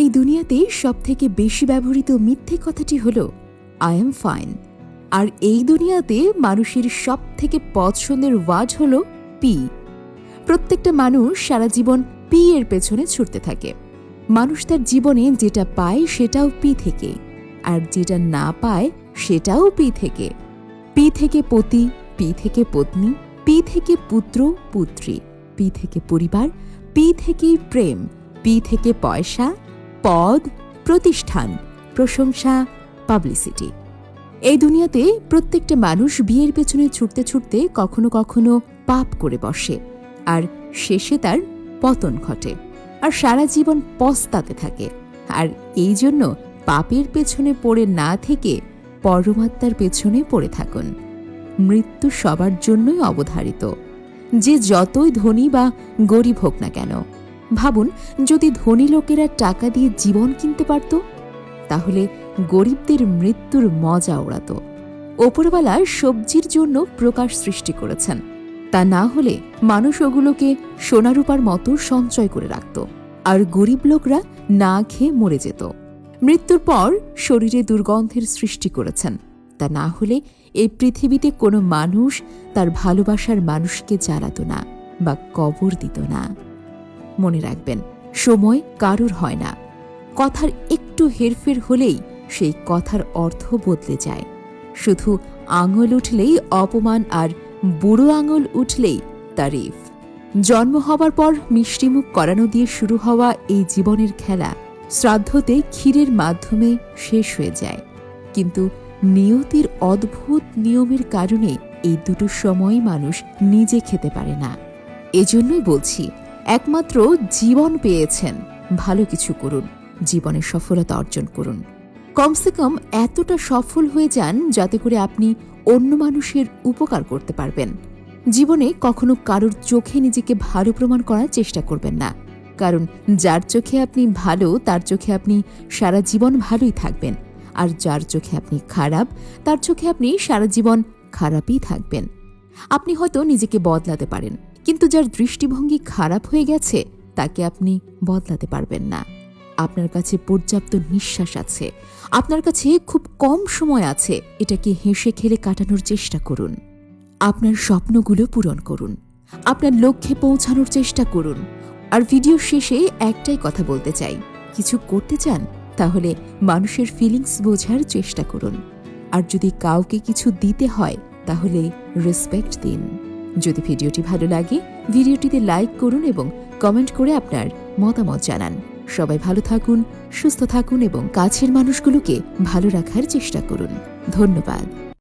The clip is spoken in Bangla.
এই দুনিয়াতে সবথেকে বেশি ব্যবহৃত মিথ্যে কথাটি হল আই এম ফাইন আর এই দুনিয়াতে মানুষের সব থেকে পছন্দের ওয়াজ হল পি প্রত্যেকটা মানুষ সারা জীবন পি এর পেছনে ছুটতে থাকে। মানুষ তার জীবনে যেটা পায় সেটাও পি থেকে, আর যেটা না পায় সেটাও পি থেকে। পি থেকে পতি পি থেকে পত্নী পি থেকে পুত্র, পুত্রী পি থেকে পরিবার পি থেকে প্রেম পি থেকে পয়সা পদ, প্রতিষ্ঠান, প্রশংসা, পাবলিসিটি। এই দুনিয়াতে প্রত্যেকটা মানুষ বিয়ের পেছনে ছুটতে ছুটতে কখনো কখনো পাপ করে বসে, আর শেষে তার পতন ঘটে, আর সারা জীবন পস্তাতে থাকে। আর এই জন্য পাপের পেছনে পড়ে না থেকে পরমাত্মার পেছনে পড়ে থাকুন। মৃত্যু সবার জন্যই অবধারিত। যে যতই ধনী বা গরিব হোক না কেন ভাবুন, যদি ধনী লোকেরা টাকা দিয়ে জীবন কিনতে পারত, তাহলে গরিবদের মৃত্যুর মজা ওড়াত। ওপরওয়ালা সবজির জন্য প্রকাশ সৃষ্টি করেছেন। তা না হলে মানুষ ওগুলোকে সোনারূপার মতো সঞ্চয় করে রাখত, আর গরিব লোকরা না খেয়ে মরে যেত। মৃত্যুর পর শরীরে দুর্গন্ধের সৃষ্টি করেছেন। তা না হলে এই পৃথিবীতে কোনো মানুষ তার ভালোবাসার মানুষকে জ্বালাত না বা কবর দিত না। মনে রাখবেন, সময় কারুর হয় না। কথার একটু হেরফের হলেই সেই কথার অর্থ বদলে যায়। শুধু আঙুল উঠলেই অপমান আর বুড়ো আঙুল উঠলেই তারিফ। জন্ম হবার পর মিষ্টিমুখ করানো দিয়ে শুরু হওয়া এই জীবনের খেলা শ্রাদ্ধতে ক্ষীরের মাধ্যমে শেষ হয়ে যায়। কিন্তু নিয়তির অদ্ভুত নিয়মের কারণে এই দুটো সময় মানুষ নিজে খেতে পারে না। এজন্যই বলছি একমাত্র জীবন পেয়েছেন। ভালো কিছু করুন, জীবনে সফলতা অর্জন করুন। কমসে কম এতটা সফল হয়ে যান যাতে করে আপনি অন্য মানুষের উপকার করতে পারবেন। জীবনে কখনো কারোর চোখে নিজেকে ভালো প্রমাণ করার চেষ্টা করবেন না। কারণ যার চোখে আপনি ভালো, তার চোখে আপনি সারা জীবন ভালোই থাকবেন। আর যার চোখে আপনি খারাপ, তার চোখে আপনি সারা জীবন খারাপই থাকবেন। আপনি হয়তো নিজেকে বদলাতে পারেন। কিন্তু যার দৃষ্টিভঙ্গি খারাপ হয়ে গেছে, তাকে আপনি বদলাতে পারবেন না। আপনার কাছে পর্যাপ্ত নিঃশ্বাস আছে। আপনার কাছে খুব কম সময় আছে। এটাকে হেসে খেলে কাটানোর চেষ্টা করুন। আপনার স্বপ্নগুলো পূরণ করুন। আপনার লক্ষ্যে পৌঁছানোর চেষ্টা করুন। আর ভিডিও শেষে একটাই কথা বলতে চাই। কিছু করতে চান, তাহলে মানুষের ফিলিংস বোঝার চেষ্টা করুন। আর যদি কাউকে কিছু দিতে হয়, তাহলে রেসপেক্ট দিন। যদি ভিডিওটি ভালো লাগে, ভিডিওটিতে লাইক করুন এবং কমেন্ট করে আপনার মতামত জানান। সবাই ভালো থাকুন, সুস্থ থাকুন এবং কাছের মানুষগুলোকে ভালো রাখার চেষ্টা করুন। ধন্যবাদ।